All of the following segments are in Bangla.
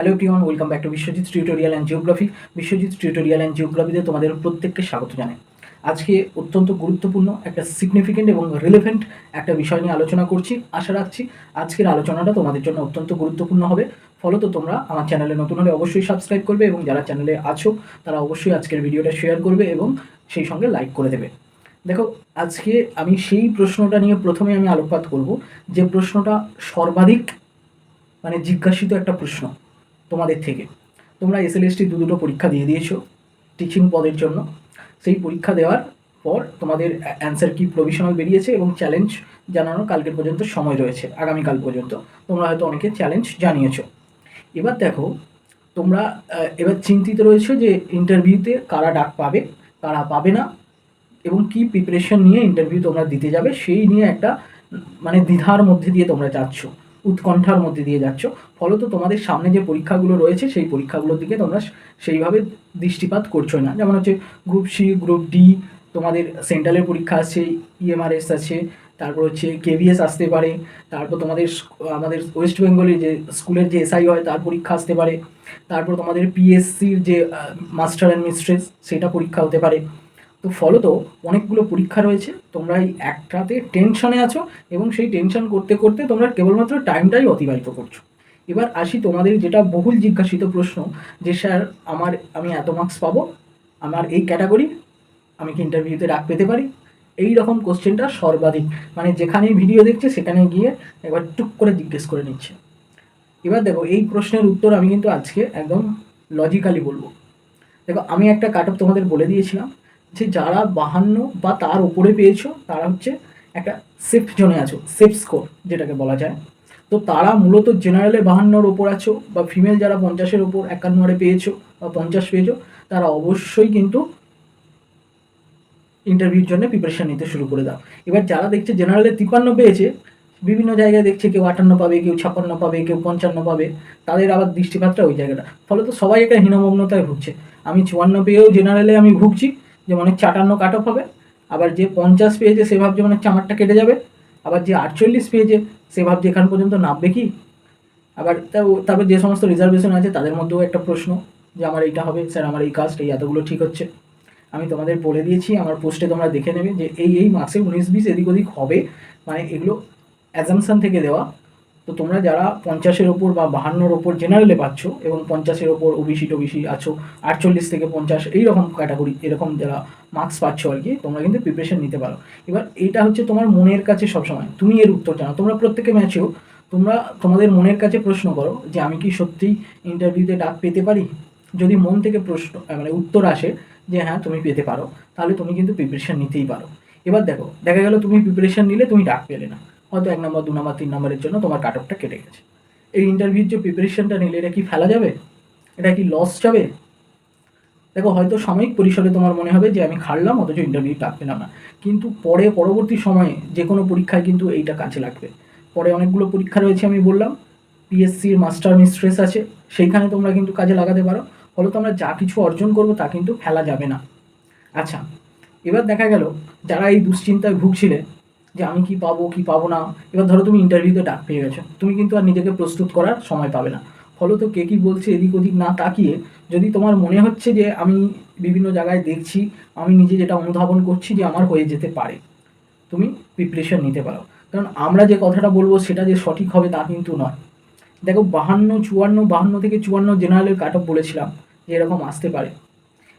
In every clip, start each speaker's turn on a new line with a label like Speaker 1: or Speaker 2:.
Speaker 1: Hello everyone welcome back to Biswajit tutorial and geography Biswajit tutorial and জিওগ্রাফিতে তোমাদের প্রত্যেককে স্বাগত জানাই। আজকে অত্যন্ত গুরুত্বপূর্ণ একটা সিগনিফিকেন্ট এবং রিলেভেন্ট একটা বিষয় নিয়ে আলোচনা করছি, আশা রাখছি আজকের আলোচনাটা তোমাদের জন্য অত্যন্ত গুরুত্বপূর্ণ হবে। ফলত তোমরা আমার চ্যানেলে নতুন হলে অবশ্যই সাবস্ক্রাইব করবে এবং যারা চ্যানেলে আছো, তারা অবশ্যই আজকের ভিডিওটা শেয়ার করবে এবং সেই সঙ্গে লাইক করে দেবে। দেখো, আজকে আমি সেই প্রশ্নটা নিয়ে প্রথমে আমি আলোকপাত করব, যে প্রশ্নটা সর্বাধিক মানে জিজ্ঞাসিত একটা প্রশ্ন। তোমাদের থেকে। তোমরা এসএলএসটি দু দুটো পরীক্ষা দিয়ে দিয়েছ টিচিং পদের জন্য। সেই পরীক্ষা দেওয়ার পর তোমাদের অ্যান্সার কি প্রভিশনাল বেরিয়েছে এবং চ্যালেঞ্জ জানানোর কালকের পর্যন্ত সময় রয়েছে, আগামীকাল পর্যন্ত। তোমরা হয়তো অনেকে চ্যালেঞ্জ জানিয়েছো। এবার দেখো, তোমরা এবার চিন্তিত রয়েছে যে ইন্টারভিউতে কারা ডাক পাবে, কারা পাবে না, এবং কি প্রিপারেশন নিয়ে ইন্টারভিউ তোমরা দিতে যাবে, সেই নিয়ে একটা মানে দ্বিধার মধ্যে দিয়ে তোমরা যাচ্ছ। উৎকণ্ঠার মধ্যে দিয়ে যাচ্ছ। ফলত তোমাদের সামনে যে পরীক্ষাগুলো রয়েছে, সেই পরীক্ষাগুলোর দিকে তোমরা সেইভাবে দৃষ্টিপাত করছ না। যেমন হচ্ছে গ্রুপ সি গ্রুপ ডি তোমাদের সেন্ট্রালের পরীক্ষা আছে ইএমআরএস আছে, তারপর হচ্ছে কেভিএস আসতে পারে, তারপর তোমাদের আমাদের ওয়েস্ট বেঙ্গলের যে স্কুলের যে এসআই হয়, তার পরীক্ষা আসতে পারে, তারপর তোমাদের পিএসসির যে মাস্টার অ্যান্ড মিস্ট্রেস সেটা পরীক্ষা হতে পারে। তো ফলত অনেকগুলো পরীক্ষা রয়েছে, তোমরা এই একটাতে টেনশনে আছো এবং সেই টেনশন করতে করতে তোমরা কেবলমাত্র টাইমটাই অতিবাহিত করছ। এবার আসি তোমাদের যেটা বহুল জিজ্ঞাসিত প্রশ্ন যে, স্যার, আমার, আমি এত মার্কস পাবো? আমার এই ক্যাটাগরি আমি কি ইন্টারভিউতে ডাক পেতে পারি? এই রকম কোশ্চেনটা সর্বাধিক মানে যেখানেই ভিডিও দেখছে, সেখানে গিয়ে একবার টুক করে জিজ্ঞেস করে নিচ্ছে। এবার দেখো, এই প্রশ্নের উত্তর আমি কিন্তু আজকে একদম লজিক্যালি বলব। দেখো, আমি একটা কাট অফ তোমাদের বলে দিয়েছিলাম। যে যারা বাহান্ন বা তার উপরে পেয়েছ, তারা হচ্ছে একটা সেফ জোনে আছো সেফ স্কোর যেটাকে বলা যায়। তো তারা মূলত জেনারেলে বাহান্নর ওপর আছো বা ফিমেল যারা পঞ্চাশের ওপর একান্নরে পেয়েছ বা পঞ্চাশ পেয়েছ, তারা অবশ্যই কিন্তু ইন্টারভিউর জন্য প্রিপারেশান নিতে শুরু করে দাও। এবার যারা দেখছে জেনারেলে তিপ্পান্ন পেয়েছে, বিভিন্ন জায়গায় দেখছে কেউ আটান্ন পাবে, কেউ ছাপ্পান্ন পাবে, কেউ পঞ্চান্ন পাবে, তাদের আবার দৃষ্টিপাতটা ওই জায়গাটা। ফলে তো সবাই একটা হীনমগ্নতায় ভুগছে। আমি চুয়ান্ন পেয়েও জেনারেলে আমি ভুগছি যে মনে হচ্ছে আটান্ন কাট অফ হবে, আবার যে পঞ্চাশ পেয়েছে সে ভাবছে মনে হচ্ছে আমারটা কেটে যাবে, আবার যে আটচল্লিশ পেয়েছে সে ভাবছে এখান পর্যন্ত নামবে কি? আবার তারপর যে সমস্ত রিজার্ভেশন আছে তাদের মধ্যেও একটা প্রশ্ন যে আমার এইটা হবে, স্যার আমার এই কাজটা এই এতগুলো ঠিক হচ্ছে। আমি তোমাদের বলে দিয়েছি, আমার পোস্টে তোমরা দেখে নেবে যে এই এই মাসে উনিশ, বিশ এদিক ওদিক হবে মানে এগুলো অ্যাজামশন থেকে দেওয়া। তো তোমরা যারা পঞ্চাশের ওপর বা বাহান্নর ওপর জেনারেলে পাচ্ছ এবং পঞ্চাশের ওপর ওবিসি টবিসি আছো, আটচল্লিশ থেকে পঞ্চাশ এইরকম ক্যাটাগরি এরকম যারা মার্কস পাচ্ছ আর কি, তোমরা কিন্তু প্রিপারেশন নিতে পারো। এবার এটা হচ্ছে তোমার মনের কাছে সবসময়, তুমি এর উত্তর জানো। তোমরা প্রত্যেকে ম্যাচেও তোমরা তোমাদের মনের কাছে প্রশ্ন করো যে আমি কি সত্যিই ইন্টারভিউতে ডাক পেতে পারি? যদি মন থেকে প্রশ্ন মানে উত্তর আসে যে হ্যাঁ তুমি পেতে পারো, তাহলে তুমি কিন্তু প্রিপারেশন নিতেই পারো। এবার দেখো, দেখা গেল তুমি প্রিপারেশন নিলে তুমি ডাক পেলে না। হয়তো এক নম্বর, দু নম্বর, তিন নম্বরের জন্য তোমার কাট অফটা কেটে গেছে। এই ইন্টারভিউর যে প্রিপারেশনটা নিলে এটা কি ফেলা যাবে? এটা কি লস যাবে? দেখো, হয়তো সাময়িক পরিসরে তোমার মনে হবে যে আমি খাড়লাম অথচ ইন্টারভিউ ডাক পেলাম না। কিন্তু পরে, পরবর্তী সময়ে যে কোনো পরীক্ষায় কিন্তু এইটা কাজে লাগবে। পরে অনেকগুলো পরীক্ষা রয়েছে আমি বললাম। পিএসসির মাস্টার মিস্ট্রেস আছে, সেইখানে তোমরা কিন্তু কাজে লাগাতে পারো। ফলত আমরা যা কিছু অর্জন করব তা কিন্তু ফেলা যাবে না। আচ্ছা এবার দেখা গেল, যারা এই দুশ্চিন্তায় ভুগছিলে যে আমি কি পাবো কি পাবো না। এবার ধরো তুমি ইন্টারভিউতে ডাক পেয়ে গেছো। তুমি কিন্তু আর নিজেকে প্রস্তুত করার সময় পাবে না। ফলত কে কি বলছে এদিক ওদিক না তাকিয়ে যদি তোমার মনে হচ্ছে যে আমি বিভিন্ন জায়গায় দেখছি, আমি নিজে যেটা অনুধাবন করছি যে আমার হয়ে যেতে পারে, তুমি প্রিপারেশন নিতে পারো। কারণ আমরা যে কথাটা বলব সেটা যে সঠিক হবে তা কিন্তু নয়। দেখো বাহান্ন, চুয়ান্ন, বাহান্ন থেকে চুয়ান্ন জেনারেলের কাট অফ বলেছিলাম যে এরকম আসতে পারে।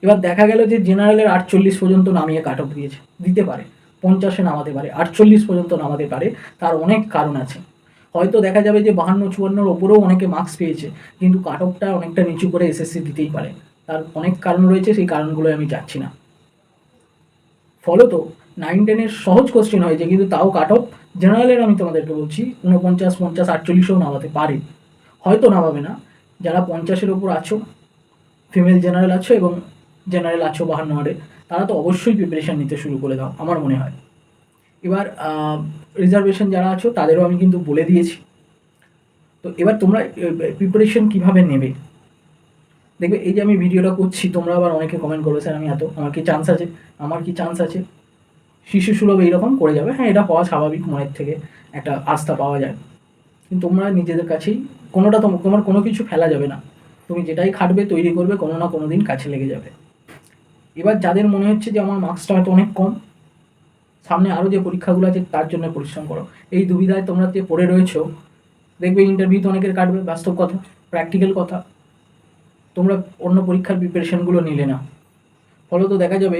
Speaker 1: এবার দেখা গেল যে জেনারেলের আটচল্লিশ পর্যন্ত নামিয়ে কাট অফ দিয়েছে, দিতে পারে। পঞ্চাশে নামাতে পারে, আটচল্লিশ পর্যন্ত নামাতে পারে, তার অনেক কারণ আছে। হয়তো দেখা যাবে যে বাহান্ন, চুয়ান্নর ওপরেও অনেকে মার্কস পেয়েছে, কিন্তু কাট অফটা অনেকটা নিচু করে এসএসসি দিতেই পারে। তার অনেক কারণ রয়েছে, সেই কারণগুলো আমি যাচ্ছি না। ফলত নাইন টেনের সহজ কোশ্চেন হয়েছে কিন্তু তাও কাট অফ জেনারেলের আমি তোমাদেরকে বলছি উনপঞ্চাশ পঞ্চাশ, আটচল্লিশেও নামাতে পারে। হয়তো নামাবে না। যারা পঞ্চাশের ওপর আছো ফিমেল জেনারেল আছো এবং জেনারেল আছো বাহান্ন হারে তারা তো অবশ্যই প্রিপারেশান নিতে শুরু করে দাও, আমার মনে হয়। এবার রিজার্ভেশন যারা আছো, তাদেরও আমি কিন্তু বলে দিয়েছি। তো এবার তোমরা প্রিপারেশন কীভাবে নেবে? দেখবে, এই যে আমি ভিডিওটা করছি, তোমরা আবার অনেকে কমেন্ট করবে, স্যার, আমি এত, আমার কি চান্স আছে? আমার কি চান্স আছে? শিশু সুলভ এইরকম করে যাবে। হ্যাঁ এটা হওয়া স্বাভাবিক মনের থেকে একটা আস্থা পাওয়া যায়। কিন্তু তোমরা নিজেদের কাছেই, কোনোটা তোম- তোমার কোনো কিছু ফেলা যাবে না। তুমি যেটাই খাটবে, তৈরি করবে, কোনো না কোনো দিন কাছে লেগে যাবে। এবার যাদের মনে হচ্ছে যে আমার মার্কসটা হয়তো অনেক কম, সামনে আরও যে পরীক্ষাগুলো আছে তার জন্য পরিশ্রম করো। এই দুবিধায় তোমরা যে পড়ে রয়েছো, দেখবে ইন্টারভিউ তো অনেকের কাটবে, বাস্তব কথা প্র্যাকটিক্যাল কথা। তোমরা অন্য পরীক্ষার প্রিপারেশনগুলো নিলে না। ফলত দেখা যাবে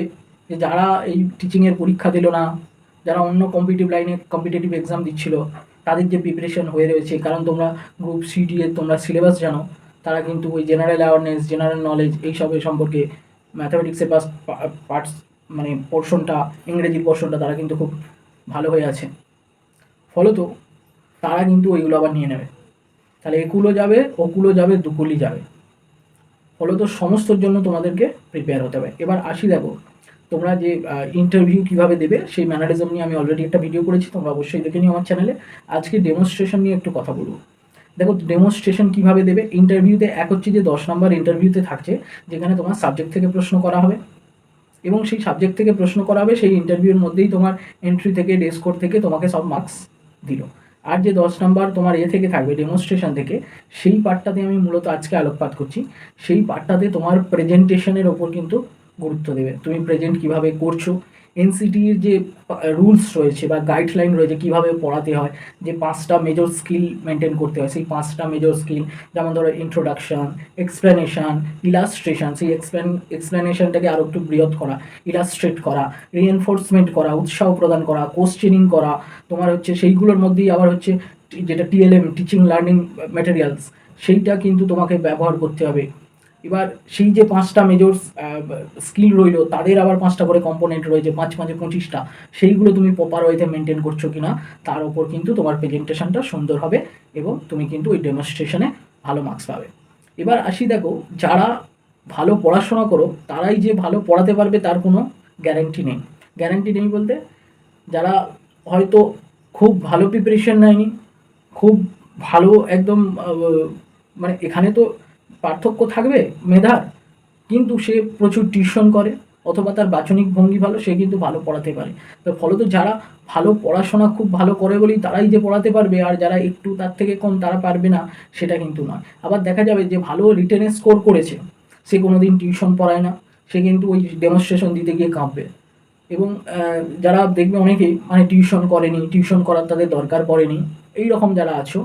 Speaker 1: যে যারা এই টিচিংয়ের পরীক্ষা দিল না, যারা অন্য কম্পিটিভ লাইনে কম্পিটিটিভ এক্সাম দিচ্ছিল, তাদের যে প্রিপারেশন হয়ে রয়েছে, কারণ তোমরা গ্রুপ সিডি এর তোমরা সিলেবাস জানো, তারা কিন্তু ওই জেনারেল অ্যাওয়ারনেস জেনারেল নলেজ এইসবের সম্পর্কে ম্যাথামেটিক্সের পাস পার্টস মানে পোর্শনটা ইংরেজির পোর্শনটা তারা কিন্তু খুব ভালো হয়ে আছে। ফলত তারা কিন্তু ওইগুলো আবার নিয়ে নেবে। তাহলে একুলো যাবে ওকুলো যাবে দুকুলি যাবে। ফলত সমস্তর জন্য তোমাদেরকে প্রিপেয়ার হতে হবে। এবার আসি দেখো, তোমরা যে ইন্টারভিউ কীভাবে দেবে সেই ম্যানারিজম নিয়ে আমি অলরেডি একটা ভিডিও করেছি, তোমরা অবশ্যই দেখে নিও আমার চ্যানেলে আজকে ডেমনস্ট্রেশন নিয়ে একটু কথা বলব। দেখো ডেমনস্ট্রেশন কীভাবে দেবে? ইন্টারভিউতে এক হচ্ছে যে দশ নম্বর ইন্টারভিউতে থাকছে, যেখানে তোমার সাবজেক্ট থেকে প্রশ্ন করা হবে। এবং সেই সাবজেক্ট থেকে প্রশ্ন করা হবে, সেই ইন্টারভিউর মধ্যেই তোমার এন্ট্রি থেকে ডে স্কোর থেকে তোমাকে সব মার্কস দিল। আর যে দশ নাম্বার তোমার এ থেকে থাকবে ডেমনস্ট্রেশন থেকে, সেই পার্টটাতে আমি মূলত আজকে আলোকপাত করছি। সেই পার্টটাতে তোমার প্রেজেন্টেশনের ওপর কিন্তু গুরুত্ব দেবে। তুমি প্রেজেন্ট কীভাবে করছ এনসিটির যে রুলস রয়েছে বা গাইডলাইন রয়েছে কীভাবে পড়াতে হয়, যে পাঁচটা মেজর স্কিল মেনটেন করতে হয়, সেই পাঁচটা মেজর স্কিল যেমন ধরো ইন্ট্রোডাকশন এক্সপ্লেনেশন ইলাস্ট্রেশন সেই এক্সপ্লেন এক্সপ্লেনেশনটাকে আরও একটু বৃহৎ করা ইলাস্ট্রেট করা রিএনফোর্সমেন্ট করা, উৎসাহ প্রদান করা কোশ্চেনিং করা, তোমার হচ্ছে সেইগুলোর মধ্যেই আবার হচ্ছে, যেটা টিএলএম টিচিং লার্নিং ম্যাটেরিয়ালস সেইটা কিন্তু তোমাকে ব্যবহার করতে হবে। এবার সেই যে পাঁচটা মেজর স্কিল রইল, তাদের আবার পাঁচটা করে কম্পোনেন্ট রয়েছে, পাঁচ পাঁচে পঁচিশটা। সেইগুলো তুমি প্রপার ওয়েতে মেনটেন করছ কি না তার উপর কিন্তু তোমার প্রেজেন্টেশনটা সুন্দর হবে এবং তুমি কিন্তু ওই ডেমনস্ট্রেশনে ভালো মার্কস পাবে। এবার আসি দেখো, যারা ভালো পড়াশোনা করো, তারাই যে ভালো পড়াতে পারবে তার কোনো গ্যারান্টি নেই। গ্যারান্টি নেই বলতে, যারা হয়তো খুব ভালো প্রিপারেশন নেয়নি, খুব ভালো একদম মানে এখানে তো পার্থক্য থাকবে মেধার? কিন্তু সে প্রচুর টিউশন করে, অথবা তার বাচনিক ভঙ্গি ভালো, সে কিন্তু ভালো পড়াতে পারে। তো ফলত যারা ভালো পড়াশোনা খুব ভালো করে বলেই তারাই যে পড়াতে পারবে, আর যারা একটু তার থেকে কম তারা পারবে না, সেটা কিন্তু নয়। আবার দেখা যাবে যে ভালো রিটেনে স্কোর করেছে, সে কোনো দিন টিউশন পড়ায় না, সে কিন্তু ওই ডেমনস্ট্রেশন দিতে গিয়ে কাঁপবে। এবং যারা দেখবে অনেকেই মানে টিউশন করেনি, টিউশন করার তাদের দরকার পড়েনি। এই রকম যারা আছো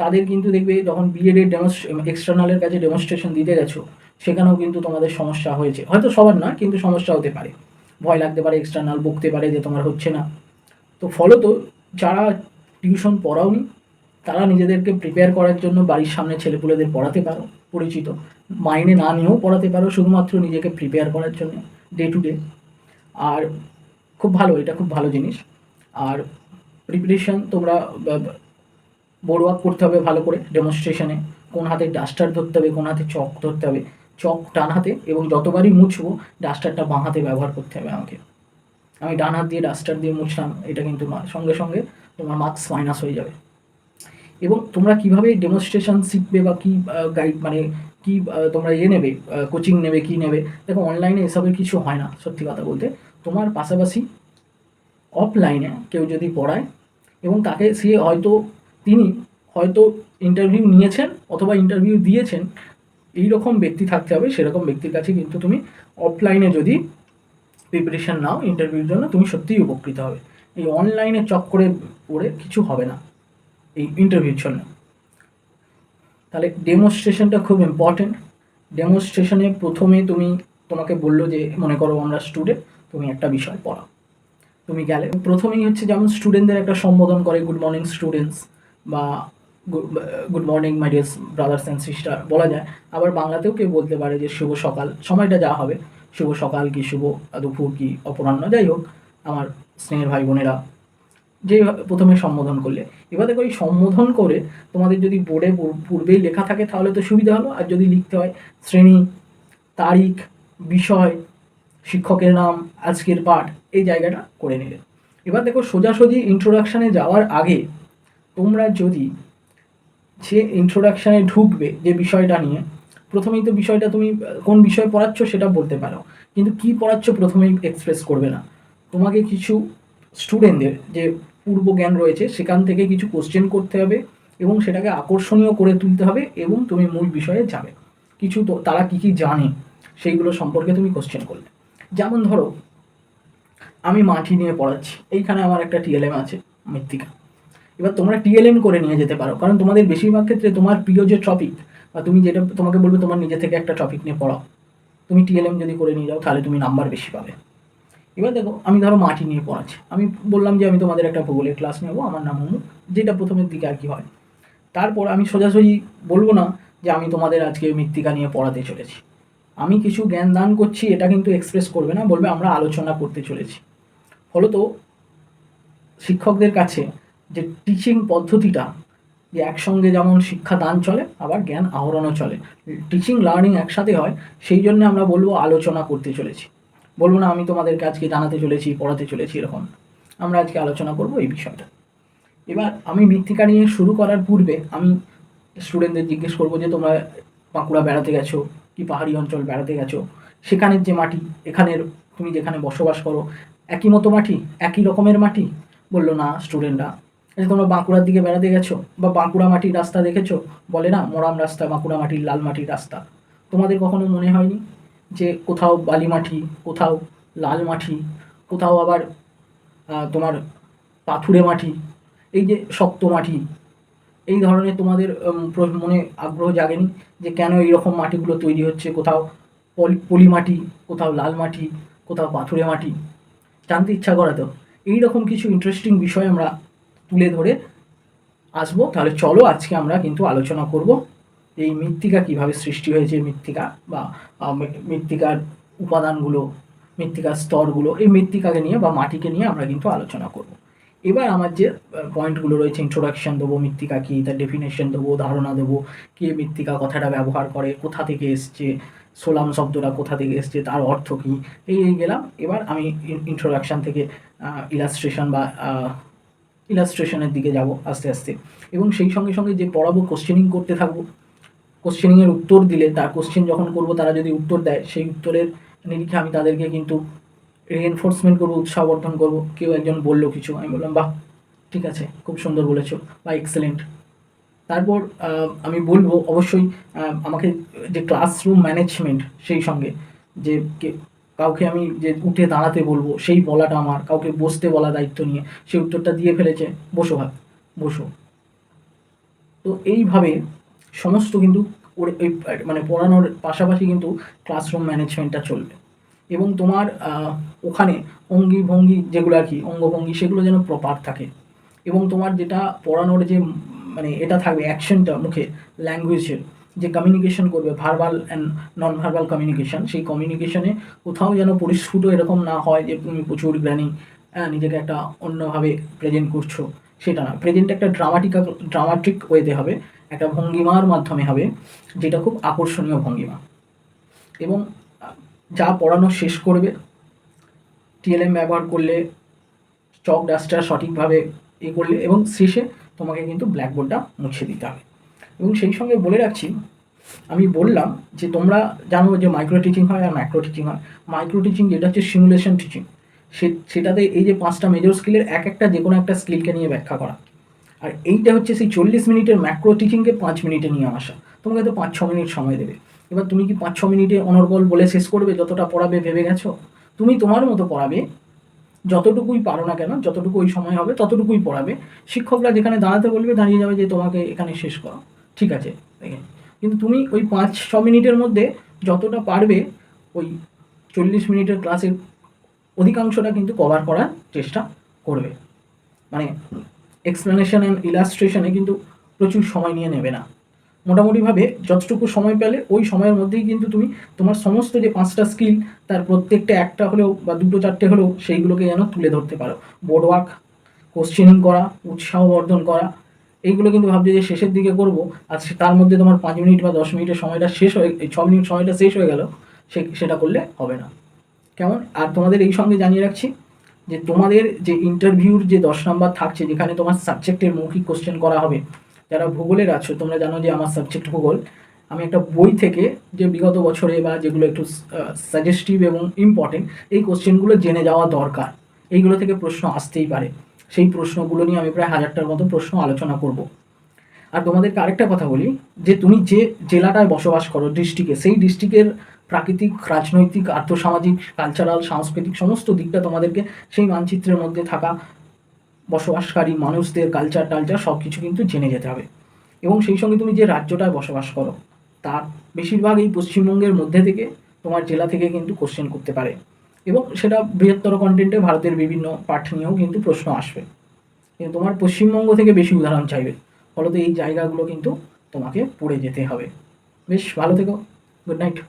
Speaker 1: তাদের কিন্তু দেখবে যখন বিএডের এক্সটার্নালের কাছে ডেমনস্ট্রেশন দিতে গেছো, সেখানেও কিন্তু তোমাদের সমস্যা হয়েছে। হয়তো সবার না, কিন্তু সমস্যা হতে পারে। ভয় লাগতে পারে এক্সটার্নাল বকতে পারে যে তোমার হচ্ছে না। তো ফলত যারা টিউশন পড়াওনি, তারা নিজেদেরকে প্রিপেয়ার করার জন্য বাড়ির সামনে ছেলেপুলেদের পড়াতে পারো, পরিচিত। মাইনে না নিয়েও পড়াতে পারো, শুধুমাত্র নিজেকে প্রিপেয়ার করার জন্য ডে টু ডে আর খুব ভালো, এটা খুব ভালো জিনিস। আর প্রিপারেশন তোমরা বোর্ড ওয়ার্ক করতে হবে ভালো করে ডেমনস্ট্রেশনে কোন হাতে ডাস্টার ধরতে হবে, কোন হাতে চক ধরতে হবে। চক ডান হাতে এবং যতবারই মুছবো ডাস্টারটা বাঁ হাতে ব্যবহার করতে হবে আমাকে। আমি ডান হাত দিয়ে ডাস্টার দিয়ে মুছলাম, এটা কিন্তু সঙ্গে সঙ্গে তোমার মার্কস মাইনাস হয়ে যাবে। এবং তোমরা কীভাবে ডেমনস্ট্রেশন শিখবে বা কী গাইড মানে কি তোমরা ইয়ে নেবে কোচিং নেবে, কি নেবে? দেখো অনলাইনে এসবের কিছু হয় না, সত্যি কথা বলতে। তোমার পাশাপাশি অফলাইনে কেউ যদি পড়ায় এবং তাকে সে হয়তো তিনি হয়তো ইন্টারভিউ নিয়েছেন অথবা ইন্টারভিউ দিয়েছেন এই রকম ব্যক্তি থাকতে হবে, সেরকম ব্যক্তির কাছে কিন্তু তুমি অফলাইনে যদি প্রিপারেশন নাও ইন্টারভিউর জন্য, তুমি সত্যিই উপকৃত হবে। এই অনলাইনে চক করে পড়ে কিছু হবে না এই ইন্টারভিউর জন্য। তাহলে ডেমনস্ট্রেশনটা খুব ইম্পর্টেন্ট ডেমনস্ট্রেশনে প্রথমে তুমি তোমাকে বলল যে, মনে করো আমরা স্টুডেন্ট তুমি একটা বিষয় পড়াও। তুমি গেলে। প্রথমেই হচ্ছে যেমন স্টুডেন্টদের একটা সম্বোধন করে গুড মর্নিং স্টুডেন্টস বা good morning my dear brothers and sister বলা যায়। আবার বাংলাতেও কেউ বলতে পারে যে, শুভ সকাল। সময়টা যা হবে, শুভ সকাল কি শুভ, দুপুর কি অপরাহ্ন? যাই হোক, আমার স্নেহের ভাই বোনেরা, যে প্রথমে সম্বোধন করলে। এবার দেখো, এই সম্বোধন করে তোমাদের যদি বোর্ডে পূর- পূর্বেই লেখা থাকে, তাহলে তো সুবিধা হলো। আর যদি লিখতে হয়, শ্রেণি, তারিখ, বিষয়, শিক্ষকের নাম, আজকের পাঠ, এই জায়গাটা করে নিলে। এবার দেখো, সোজাসুজি ইন্ট্রোডাকশানে যাওয়ার আগে তোমরা যদি যে ইন্ট্রোডাকশানে ঢুকবে যে বিষয়টা নিয়ে, প্রথমেই তো বিষয়টা তুমি, কোন বিষয় পড়াচ্ছ সেটা বলতে পারো। কিন্তু কি পড়াচ্ছ প্রথমেই এক্সপ্রেস করবে না। তোমাকে কিছু স্টুডেন্টদের যে পূর্ব জ্ঞান রয়েছে, সেখান থেকে কিছু কোশ্চেন করতে হবে এবং সেটাকে আকর্ষণীয় করে তুলতে হবে এবং তুমি মূল বিষয়ে যাবে। কিছু তো, তারা কী কী জানে, সেইগুলো সম্পর্কে তুমি কোশ্চেন করলে। যেমন ধরো, আমি মাটি নিয়ে পড়াচ্ছি। এইখানে আমার একটা টিএলএম আছে, মৃত্তিকা। এবার তোমরা টিএলএম করে নিয়ে যেতে পারো। কারণ তোমাদের বেশিরভাগ ক্ষেত্রে তোমার প্রিয় যে টপিক বা তুমি যেটা, তোমাকে বলবে তোমার নিজে থেকে একটা টপিক নিয়ে পড়াও। তুমি টিএলএম যদি করে নিয়ে যাও, তাহলে তুমি নাম্বার বেশি পাবে। এবার দেখো, আমি ধরো মাটি নিয়ে পড়াচ্ছি। আমি বললাম যে আমি তোমাদের একটা ভূগোলের ক্লাস নেব, আমার নাম অমুক, যেটা প্রথমের দিকে আর কি হয়। তারপর আমি সোজাসুজি বলব না যে আমি তোমাদের আজকে মৃত্তিকা নিয়ে পড়াতে চলেছি। আমি কিছু জ্ঞান দান করছি, এটা কিন্তু এক্সপ্রেস করবে না, বলবে আমরা আলোচনা করতে চলেছি। ফলত শিক্ষকদের কাছে যে টিচিং পদ্ধতিটা, যে একসঙ্গে যেমন শিক্ষা দান চলে, আবার জ্ঞান আহরণও চলে। টিচিং লার্নিং একসাথে হয়, সেই জন্য আমরা বলব আলোচনা করতে চলেছি। বলব না, আমি তোমাদেরকে আজকে জানাতে চলেছি, পড়াতে চলেছি, এরকম আমরা আজকে আলোচনা করব এই বিষয়টা। এবার আমি মৃত্তিকা নিয়ে শুরু করার পূর্বে আমি স্টুডেন্টদের জিজ্ঞেস করব যে, তোমরা বাঁকুড়া বেড়াতে গেছো, কি পাহাড়ি অঞ্চল বেড়াতে গেছো? সেখানের যে মাটি, এখানের তুমি যেখানে বসবাস করো, একই মতো মাটি, একই রকমের মাটি? বলল, না স্টুডেন্টরা আচ্ছা তোমরা বাঁকুড়ার দিকে বেড়াতে গেছো বা বাঁকুড়া মাটির রাস্তা দেখেছ? বলে না, মরাম রাস্তা, বাঁকুড়া মাটির লাল মাটির রাস্তা। তোমাদের কখনো মনে হয়নি যে কোথাও বালি মাটি, কোথাও লাল মাটি, কোথাও আবার তোমার পাথুরে মাটি, এই যে শক্ত মাটি? এই ধরনের তোমাদের মনে আগ্রহ জাগেনি যে কেন এইরকম মাটিগুলো তৈরি হচ্ছে? কোথাও পলি মাটি, কোথাও লাল মাটি, কোথাও পাথুরে মাটি? জানতে ইচ্ছা করে তো? এইরকম কিছু ইন্টারেস্টিং বিষয় আমরা তুলে ধরে আসব। তাহলে চলো আজকে আমরা কিন্তু আলোচনা করব এই মৃত্তিকা কীভাবে সৃষ্টি হয়েছে, মৃত্তিকা বা মৃত্তিকার উপাদানগুলো, মৃত্তিকার স্তরগুলো, এই মৃত্তিকাকে নিয়ে বা মাটিকে নিয়ে আমরা কিন্তু আলোচনা করব। এবার আমার যে পয়েন্টগুলো রয়েছে ইন্ট্রোডাকশন দেবো, মৃত্তিকা কী, তার ডেফিনেশন দেবো, ধারণা দেবো, কে মৃত্তিকা কথাটা ব্যবহার করে, কোথা থেকে এসছে, সোলাম শব্দটা কোথা থেকে এসছে, তার অর্থ কী, এই গেলাম। এবার আমি ইন্ট্রোডাকশন থেকে ইলাস্ট্রেশন বা ইলাস্ট্রেশনের দিকে যাব আস্তে আস্তে। এবং সেই সঙ্গে সঙ্গে যে পড়াবো কোশ্চেনিং করতে থাকব কোশ্চেনিংয়ের উত্তর দিলে, তার কোশ্চেন যখন করব, তারা যদি উত্তর দেয়, সেই উত্তরের নিরিখে আমি তাদেরকে কিন্তু রিএনফোর্সমেন্ট করব উৎসাহবর্ধন করব। কেউ একজন বলল কিছু, আমি বললাম, বাহ, ঠিক আছে, খুব সুন্দর বলেছ, বা এক্সেলেন্ট তারপর আমি বলব, অবশ্যই আমাকে যে ক্লাসরুম ম্যানেজমেন্ট সেই সঙ্গে, যে কাউকে আমি যে উঠে দাঁড়াতে বলব, সেই বলাটা আমার। কাউকে বসতে বলা দায়িত্ব নিয়ে সে উত্তরটা দিয়ে ফেলেছে। বসো ভাই, বসো। তো এইভাবে সমস্ত কিন্তু ওর- ওই মানে পড়ানোর পাশাপাশি কিন্তু ক্লাসরুম ম্যানেজমেন্টটা চলবে। এবং তোমার ওখানে অঙ্গি ভঙ্গি যেগুলো আর কি অঙ্গভঙ্গি সেগুলো যেন প্রপার থাকে। এবং তোমার যেটা পড়ানোর যে মানে এটা থাকবে অ্যাকশনটা মুখে ল্যাঙ্গুয়েজের যে কমিউনিকেশন করবে verbal and non verbal communication সেই কমিউনিকেশনে কোথাও যেন পরিস্ফুট এরকম না হয় যে তুমি প্রচুর জ্ঞানী হ্যাঁ, নিজেকে একটা অন্যভাবে প্রেজেন্ট করছ সেটা না। প্রেজেন্ট একটা ড্রামাটিক ড্রামাটিক ওয়েতে হবে একটা ভঙ্গিমার মাধ্যমে হবে যেটা খুব আকর্ষণীয় ভঙ্গিমা। এবং যা পড়ানো শেষ করবে টিএলএম ব্যবহার করলে চক ডাস্টার সঠিকভাবে এ করলে এবং শেষে তোমাকে কিন্তু ব্ল্যাকবোর্ডটা মুছে দিতে হবে। এবং সেই সঙ্গে বলে রাখছি, আমি বললাম যে তোমরা জানো যে মাইক্রো টিচিং হয় আর ম্যাক্রো টিচিং হয়। মাইক্রো টিচিং যেটা হচ্ছে সিমুলেশন টিচিং সে, সেটাতে এই যে পাঁচটা মেজর স্কিলের এক একটা যে কোনো একটা স্কিলকে নিয়ে ব্যাখ্যা করা। আর এইটা হচ্ছে সেই চল্লিশ মিনিটের ম্যাক্রো টিচিংকে পাঁচ মিনিটে নিয়ে আসা। তোমাকে তো পাঁচ ছ মিনিট সময় দেবে। এবার তুমি কি পাঁচ ছ মিনিটে অনর্গল বলে শেষ করবে, যতটা পড়াবে ভেবে গেছো? তুমি তোমার মতো পড়াবে। যতটুকুই পারো না কেন, যতটুকু ওই সময় হবে, ততটুকুই পড়াবে। শিক্ষকরা যেখানে দাঁড়াতে বলবে, দাঁড়িয়ে যাবে যে তোমাকে এখানে শেষ করো। ঠিক আছে কিন্তু তুমি ওই পাঁচ, ছ মিনিটের মধ্যে যতটা পারবে ওই চল্লিশ মিনিটের ক্লাসের অধিকাংশটা কিন্তু কভার করার চেষ্টা করবে। মানে এক্সপ্লেনেশন অ্যান্ড ইলাস্ট্রেশনে কিন্তু প্রচুর সময় নিয়ে নেবে না। মোটামুটিভাবে যতটুকু সময় পেলে ওই সময়ের মধ্যেই কিন্তু তুমি তোমার সমস্ত যে পাঁচটা স্কিল তার প্রত্যেকটা একটা হলেও বা দুটো চারটে হলেও সেইগুলোকে যেন তুলে ধরতে পারো। বোর্ড ওয়ার্ক কোশ্চেনিং করা, উৎসাহবর্ধন করা এইগুলো কিন্তু ভাবছি যে শেষের দিকে করব। আর তার মধ্যে তোমার পাঁচ মিনিট বা দশ মিনিটের সময়টা শেষ হয়ে ছ মিনিট সময়টা শেষ হয়ে গেল, সে সেটা করলে হবে না। কেমন? আর তোমাদের এই সঙ্গে জানিয়ে রাখছি যে তোমাদের যে ইন্টারভিউর যে দশ নাম্বার থাকছে, যেখানে তোমার সাবজেক্টের মৌখিক কোশ্চেন করা হবে, যারা ভূগোলের আছো, তোমরা জানো যে আমার সাবজেক্ট ভূগোল। আমি একটা বই থেকে যে বিগত বছরে বা যেগুলো একটু সাজেস্টিভ এবং ইম্পর্টেন্ট এই কোশ্চেনগুলো জেনে যাওয়া দরকার। এইগুলো থেকে প্রশ্ন আসতেই পারে। সেই প্রশ্নগুলো নিয়ে আমি প্রায় হাজারটার মতো প্রশ্ন আলোচনা করব। আর তোমাদেরকে আরেকটা কথা বলি, যে তুমি যে জেলাটায় বসবাস করো, ডিস্ট্রিক্টে, সেই ডিস্ট্রিক্টের প্রাকৃতিক, রাজনৈতিক, আর্থসামাজিক, কালচারাল, সাংস্কৃতিক সমস্ত দিকটা তোমাদেরকে সেই মানচিত্রের মধ্যে থাকা বসবাসকারী মানুষদের কালচার টালচার সব কিছু কিন্তু জেনে যেতে হবে। এবং সেই সঙ্গে তুমি যে রাজ্যটায় বসবাস করো, তার বেশিরভাগ এই পশ্চিমবঙ্গের মধ্যে থেকে তোমার জেলা থেকে কিন্তু কোশ্চেন করতে পারে। এবং সেটা বৃহত্তর কন্টেন্টে ভারতের বিভিন্ন পাঠ নিয়েও কিন্তু প্রশ্ন আসবে। কিন্তু তোমার পশ্চিমবঙ্গ থেকে বেশি উদাহরণ চাইবে। ফলত এই জায়গাগুলো কিন্তু তোমাকে পড়ে যেতে হবে। বেশ, ভালো থেকো। Good night